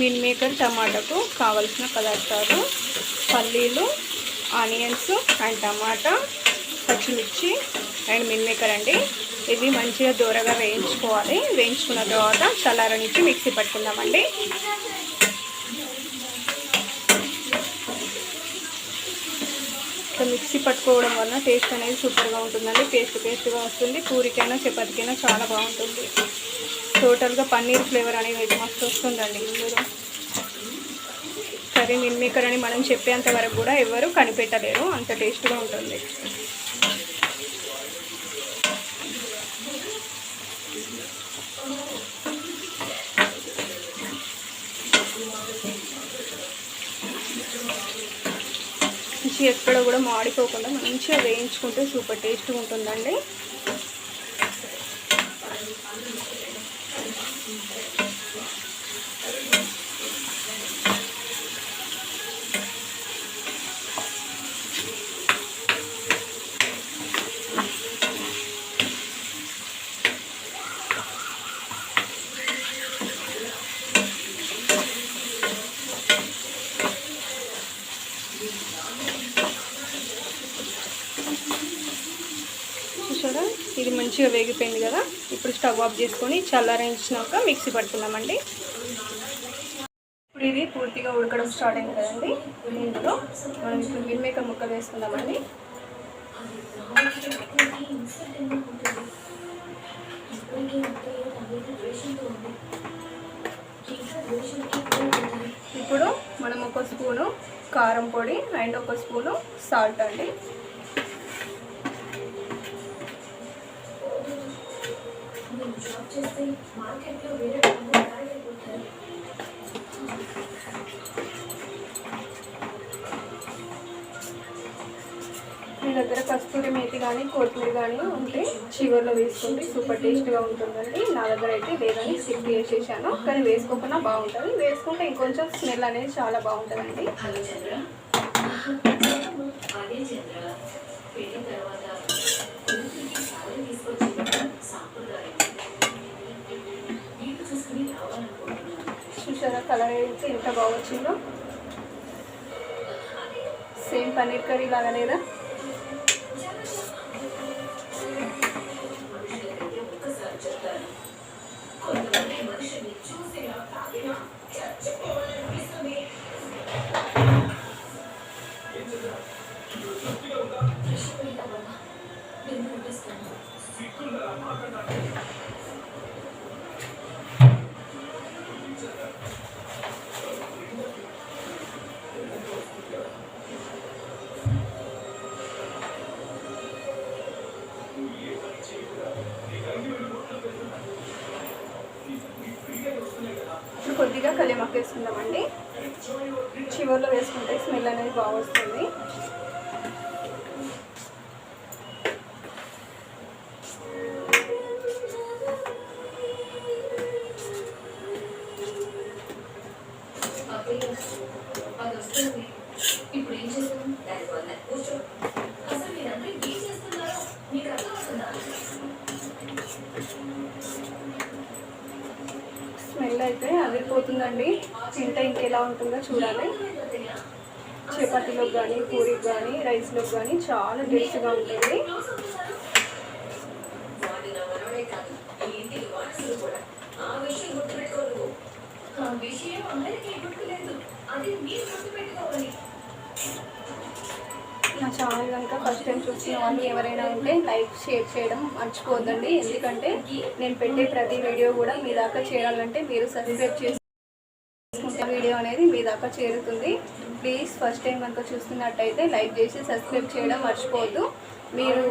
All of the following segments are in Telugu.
మిన్ మేకర్ టమాటాకు కావలసిన పదార్థాలు పల్లీలు ఆనియన్స్ అండ్ టమాటా పచ్చిమిర్చి అండ్ మిల్ మేకర్ అండి. ఇవి మంచిగా దూరగా వేయించుకోవాలి. వేయించుకున్న తర్వాత చల్లారనిచ్చి మిక్సీ పట్టుకుందామండి. మిక్సీ పట్టుకోవడం వలన టేస్ట్ అనేది సూపర్గా ఉంటుందండి. పేస్ట్ పేస్ట్గా వస్తుంది. పూరికైనా చపాతీకైనా చాలా బాగుంటుంది. టోటల్గా పన్నీర్ ఫ్లేవర్ అనేది అయితే మస్తు వస్తుందండి. ఇందులో కర్రీ నిమ్మికరని అని మనం చెప్పేంత వరకు కూడా ఎవరు కనిపెట్టలేరు. అంత టేస్ట్గా ఉంటుంది. మంచిగా ఎక్కడ కూడా మాడిపోకుండా మంచిగా వేయించుకుంటే సూపర్ టేస్ట్గా ఉంటుందండి చూసారా ఇది మంచిగా వేగిపోయింది కదా ఇప్పుడు స్టవ్ ఆఫ్ చేసుకొని చల్లారించినాక మిక్సీ పడుతున్నామండి ఇప్పుడు ఇది పూర్తిగా ఉడకడం స్టార్ట్ అయింది కదండి. ఇందులో మనం ఇప్పుడు మిల్మేకర్ ముక్క వేసుకుందామండి. ఇప్పుడు మనం ఒక స్పూను కారం పొడి అండ్ ఒక స్పూను సాల్ట్ అండి. మీ దగ్గర కస్తూరి మేతి కానీ కొత్తిమీర కానీ ఉంటే చివర్లో వేసుకుంటే సూపర్ టేస్ట్గా ఉంటుందండి. నా దగ్గర అయితే లేదని స్కిప్ చేసేసాను. కానీ వేసుకోకుండా బాగుంటుంది. వేసుకుంటే ఇంకొంచెం స్మెల్ అనేది చాలా బాగుంటుందండి. చూసారా కలర్ అయితే ఎంత బాగా వచ్చిందో? సేమ్ పన్నీర్ కర్రీ లాగా లేదా? ఇప్పుడు కొద్దిగా కలిమాకు వేసుకుందామండి చివర్లో వేసుకుంటే స్మెల్ అనేది బాగా వస్తుంది. అయితే అదిరిపోతుందండి చింత ఇంకెలా ఉంటుందో చూడాలి. చపాతీలోకి కానీ పూరికి కానీ రైస్లోకి కానీ చాలా టేస్ట్గా ఉంటుంది. విషయం గుర్తుపెట్టుకో నువ్వు ఆ విషయం అందరికీ గుర్తులేదు. అది మీరు గుర్తుపెట్టుకోవాలి. నా ఛానల్ కనుక ఫస్ట్ టైం చూసిన వాళ్ళు ఎవరైనా ఉంటే లైక్ షేర్ చేయడం మర్చిపోద్దండి ఎందుకంటే నేను పెట్టే ప్రతి వీడియో కూడా మీ దాకా చేరాలంటే మీరు సబ్స్క్రైబ్ చేసుకుంటే వీడియో అనేది మీ దాకా చేరుతుంది. ప్లీజ్ ఫస్ట్ టైం కనుక చూస్తున్నట్టయితే లైక్ చేసి సబ్స్క్రైబ్ చేయడం మర్చిపోవద్దు. మీరు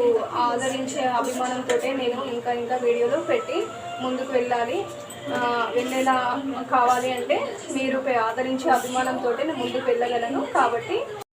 ఆదరించే అభిమానంతో నేను ఇంకా ఇంకా వీడియోలు పెట్టి ముందుకు వెళ్ళాలి. వెళ్ళేలా కావాలి అంటే మీరు ఆదరించే అభిమానంతో నేను ముందుకు వెళ్ళగలను. కాబట్టి